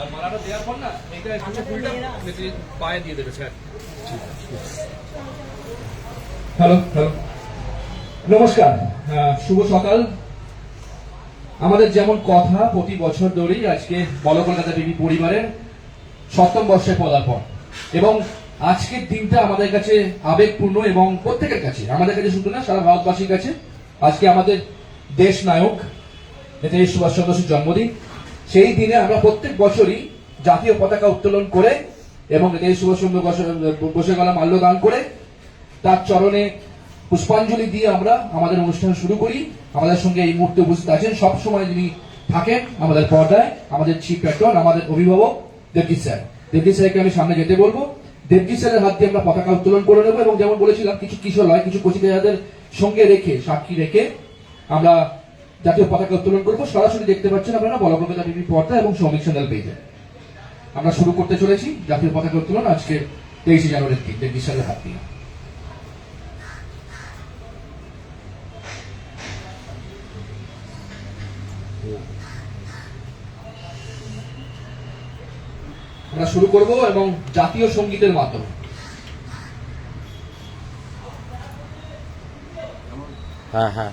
আর মালাটা দেওয়ার পর না এইটা একটু ফুলটা নেত্রীর পায়ে দিয়ে দেবে স্যার। Hello hello. নমস্কার শুভ সকাল। আমাদের যেমন কথা প্রতি বছর ধরেই আজকে বল কলকাতা টিভি পরিবারের সপ্তম বর্ষে পদার্পণ। এবং আজকের দিনটা আমাদের কাছে আবেগপূর্ণ এবং প্রত্যেকের কাছে আমাদের কাছে শুধু না সারা ভারতবাসীর কাছে। আজকে আমাদের দেশ নায়ক নেতাজি সুভাষচন্দ্র বসুর জন্মদিন। সেই দিনে আমরা প্রত্যেক বছরই জাতীয় পতাকা উত্তোলন করে এবং নেতাজি সুভাষচন্দ্র বসু- গলা মাল্যদান করে তার চরণে পুষ্পাঞ্জলি দিয়ে আমরা আমাদের অনুষ্ঠান শুরু করি। আমাদের সঙ্গে এই মুহূর্তে উপস্থিত আছেন সব সময় যিনি থাকেন আমাদের পর্দায়, আমাদের চিফ প্যাট্রন আমাদের অভিভাবক দেবজিৎ স্যার। দেবজিৎ স্যারকে আমি সামনে যেতে বলব। দেবজিৎ স্যারের হাত দিয়ে আমরা পতাকা উত্তোলন করে নেব এবং যেমন বলেছিলাম, কিছু কিশোরয় কিছু কচিকাজাদের সঙ্গে রেখে, সাক্ষী রেখে আমরা জাতীয় পতাকা উত্তোলন করব। সরাসরি দেখতে পাচ্ছেন আপনারা বলকলকাতা টিভি পর্দা এবং শ্রমিক চ্যানেল পেজে আমরা শুরু করতে চলেছি জাতীয় পতাকা উত্তোলন আজকে তেইশে জানুয়ারির দিন দেবজিৎ স্যারের হাত দিয়ে আমরা শুরু করব এবং জাতীয় সঙ্গীতের মাধ্যমে। হ্যাঁ হ্যাঁ।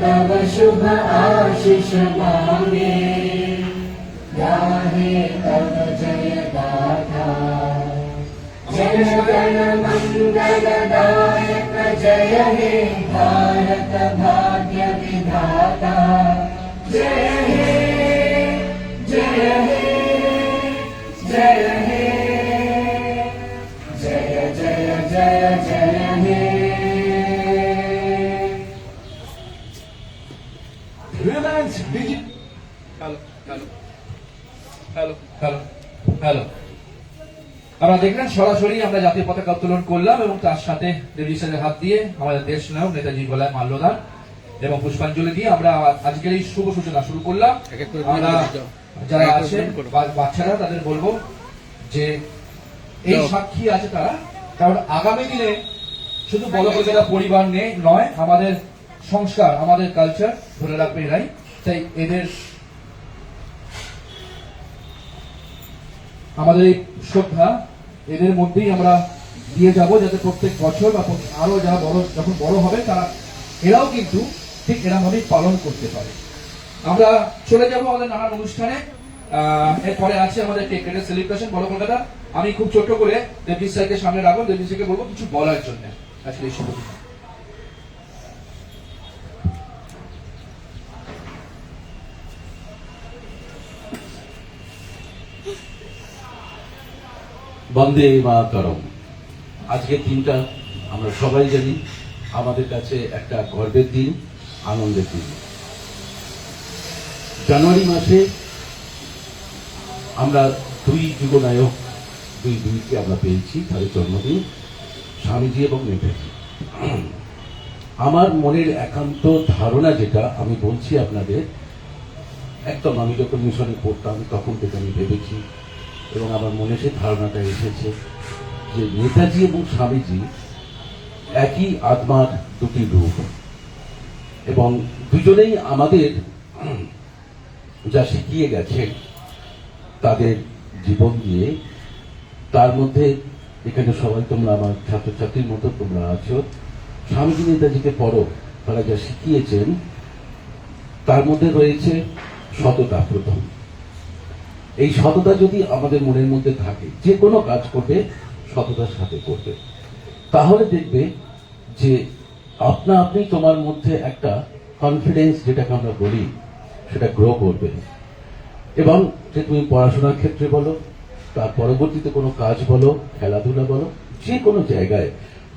तव शुभ आशिष मागे। गाहे तव जय गाथा। जन गण मङ्गलदायक जय हे भारत भाग्य विधाता। जय हे जय हे जय हे। जय जय जय जय। দেখলেন সরাসরি আমরা জাতীয় পতাকা উত্তোলন করলাম এবং তার সাথে দেবী হাত দিয়ে আমাদের দেশ নায়ক নেতাজি গলায় মাল্যদান এবং পুষ্পাঞ্জলি দিয়ে আমরা আজকের এই শুভ সূচনা শুরু করলাম। আমরা যারা। বা- বাচ্চারা তাদের বলব যে এই সাক্ষী আছে তারা। কারণ আগামী দিনে শুধু বড় কলকাতা পরিবার নেই নয় আমাদের সংস্কার আমাদের কালচার ধরে রাখবে এরাই। তাই এদের আমাদের এই শ্রদ্ধা এদের মধ্যেই আমরা দিয়ে যাব যাতে প্রত্যেক বছর বা আরও আরও যারা বড়, যখন বড় হবে তারা, এরাও কিন্তু ঠিক এরমভাবেই পালন করতে পারে। আমরা চলে যাব আমাদের নানান অনুষ্ঠানে। এরপরে আছে আমাদের ক্রিকেটের কেটের সেলিব্রেশন বড় কলকাতা, আমি খুব ছোট করে দেবজিৎ স্যারকে সামনে রাখব। দেবজিৎ স্যারকে বলব কিছু বলার জন্য। আজকে এই বন্দে মাতরম। আজকের দিনটা আমরা সবাই জানি, আমাদের কাছে একটা গর্বের দিন, আনন্দের দিন। জানুয়ারি মাসে আমরা দুই যুগনায়ক দুই দুইকে আমরা পেয়েছি, তাদের জন্মদিন, স্বামীজি এবং নেতাজি। আমার মনের একান্ত ধারণা যেটা, আমি বলছি আপনাদের, একদম আমি যখন মিশনে পড়তাম, তখন থেকে আমি ভেবেছি এবং আমার মনে সেই ধারণাটা এসেছে যে নেতাজি এবং স্বামীজি একই আত্মার দুটি রূপ। এবং দুজনেই আমাদের যা শিখিয়ে গেছেন তাদের জীবন দিয়ে, তার মধ্যে এখানে সবাই তোমরা আমার ছাত্রছাত্রীর মতো তোমরা আছো। স্বামীজি নেতাজিকে পড়ো, তারা যা শিখিয়েছেন, তার মধ্যে রয়েছে সততা প্রথম এই সততা যদি আমাদের মনের মধ্যে থাকে, যে কোনো কাজ করবে, সততার সাথে করবে। তাহলে দেখবে যে আপনা আপনি তোমার মধ্যে একটা কনফিডেন্স যেটাকে আমরা বলি, সেটা গ্রো করবে। এবং যে তুমি পড়াশোনার ক্ষেত্রে বলো, তার পরবর্তীতে কোনো কাজ বলো, খেলাধুলা বলো, যে কোনো জায়গায়,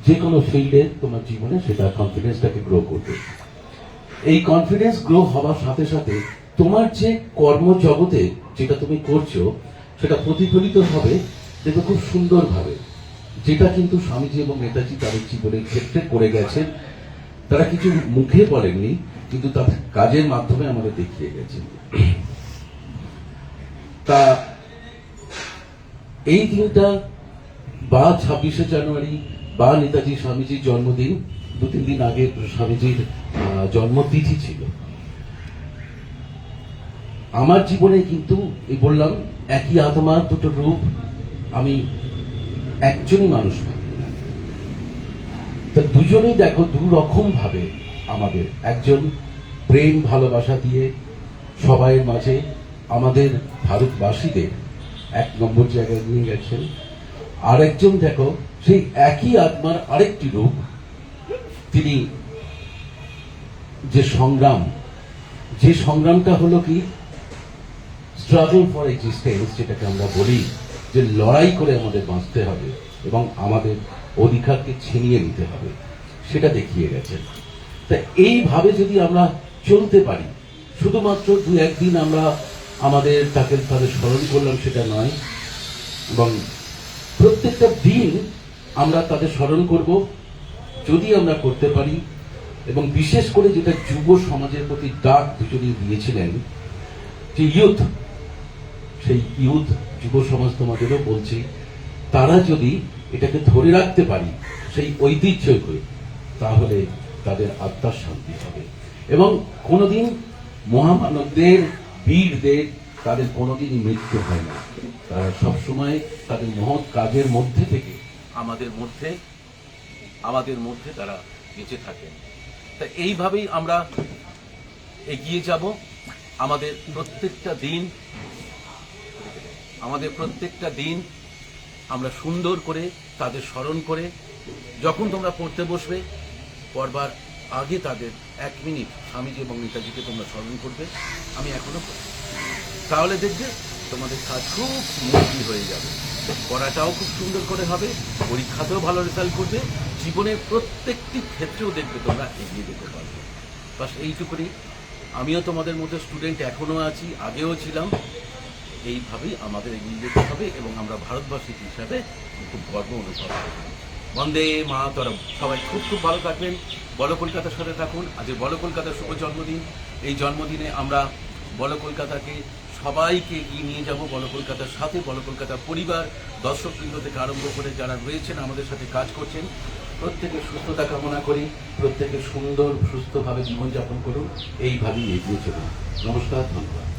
যে কোনো ফিল্ডে তোমার জীবনে সেটা কনফিডেন্সটাকে গ্রো করবে। এই কনফিডেন্স গ্রো হওয়ার সাথে সাথে তোমার যে কর্মজগতে যেটা তুমি করছ, সেটা প্রতিফলিত হবে, দেখবে খুব সুন্দরভাবে। যেটা কিন্তু স্বামীজি এবং নেতাজি তাদের জীবনের ক্ষেত্রে করে গেছেন, তারা কিছু মুখে বলেননি, কিন্তু তাদের কাজের মাধ্যমে আমাদের দেখিয়ে গেছেন। তা এই দিনটা বা ছাব্বিশে জানুয়ারি বা নেতাজি স্বামীজির জন্মদিন দু তিন দিন আগে স্বামীজির জন্মতিথি ছিল। আমার জীবনে কিন্তু, এই বললাম, একই আত্মার দুটো রূপ, আমি একজনই মানুষ তা দুজনেই দেখো দু রকম ভাবে আমাদের। একজন প্রেম ভালোবাসা দিয়ে সবাইয়ের মাঝে আমাদের ভারতবাসীদের এক নম্বর জায়গায় নিয়ে গেছেন। আরেকজন দেখো, সেই একই আত্মার আরেকটি রূপ, তিনি যে সংগ্রাম, যে সংগ্রামটা হলো কি স্ট্রাগল ফর এক্সিস্টেন্স যেটাকে আমরা বলি যে লড়াই করে আমাদের বাঁচতে হবে এবং আমাদের অধিকারকে ছিনিয়ে নিতে হবে, সেটা দেখিয়ে গেছেন তা এইভাবে যদি আমরা চলতে পারি, শুধুমাত্র দু একদিন আমরা আমাদের তাকে তাদের স্মরণ করলাম সেটা নয়, এবং প্রত্যেকটা দিন আমরা তাদের স্মরণ করব, যদি আমরা করতে পারি, এবং বিশেষ করে যেটা যুব সমাজের প্রতি ডাক দুজনেই দিয়েছিলেন, যে ইউথ সেই ইউথ যুব সমাজ তোমাদেরও বলছি, তারা যদি এটাকে ধরে রাখতে পারি, সেই ঐতিহ্যকে তাহলে তাদের আত্মার শান্তি হবে। এবং কোনোদিন মহামানবদের, বীরদের তাদের কোনোদিনই মৃত্যু হয় না। তারা সবসময় তাদের মহৎ কাজের মধ্যে থেকে আমাদের মধ্যে আমাদের মধ্যে তারা বেঁচে থাকেন তা এইভাবেই আমরা এগিয়ে যাব। আমাদের প্রত্যেকটা দিন আমাদের প্রত্যেকটা দিন আমরা সুন্দর করে তাদের স্মরণ করে, যখন তোমরা পড়তে বসবে, পড়বার আগে তাদের এক মিনিট স্বামীজি এবং নেতাজিকে তোমরা স্মরণ করবে। আমি এখনও করি তাহলে দেখবে তোমাদের কাজ খুব স্মুথলি হয়ে যাবে। পড়াটাও খুব সুন্দর করে হবে, পরীক্ষাতেও ভালো রেজাল্ট করবে, জীবনের প্রত্যেকটি ক্ষেত্রেও দেখবে তোমরা এগিয়ে যেতে পারবে। বাস এইটুকুনি। আমিও তোমাদের মধ্যে স্টুডেন্ট এখনও আছি, আগেও ছিলাম। এইভাবেই আমাদের এগিয়ে যেতে হবে এবং আমরা ভারতবাসী হিসাবে খুব গর্ব অনুভব করব বন্দে মা তরম সবাই খুব খুব ভালো থাকবেন। বলো কলকাতার সাথে থাকুন। আজ বলো কলকাতার শুভ জন্মদিন। এই জন্মদিনে আমরা বলো কলকাতাকে সবাইকে এগিয়ে নিয়ে যাব। বলো কলকাতার সাথে, বলো কলকাতার পরিবার দর্শক দর্শকবৃন্দ থেকে আরম্ভ করে যারা রয়েছেন, আমাদের সাথে কাজ করছেন প্রত্যেকের সুস্থতা কামনা করি। প্রত্যেকে সুন্দর, সুস্থভাবে জীবনযাপন করুন। এইভাবেই এগিয়ে চলুন। নমস্কার, ধন্যবাদ।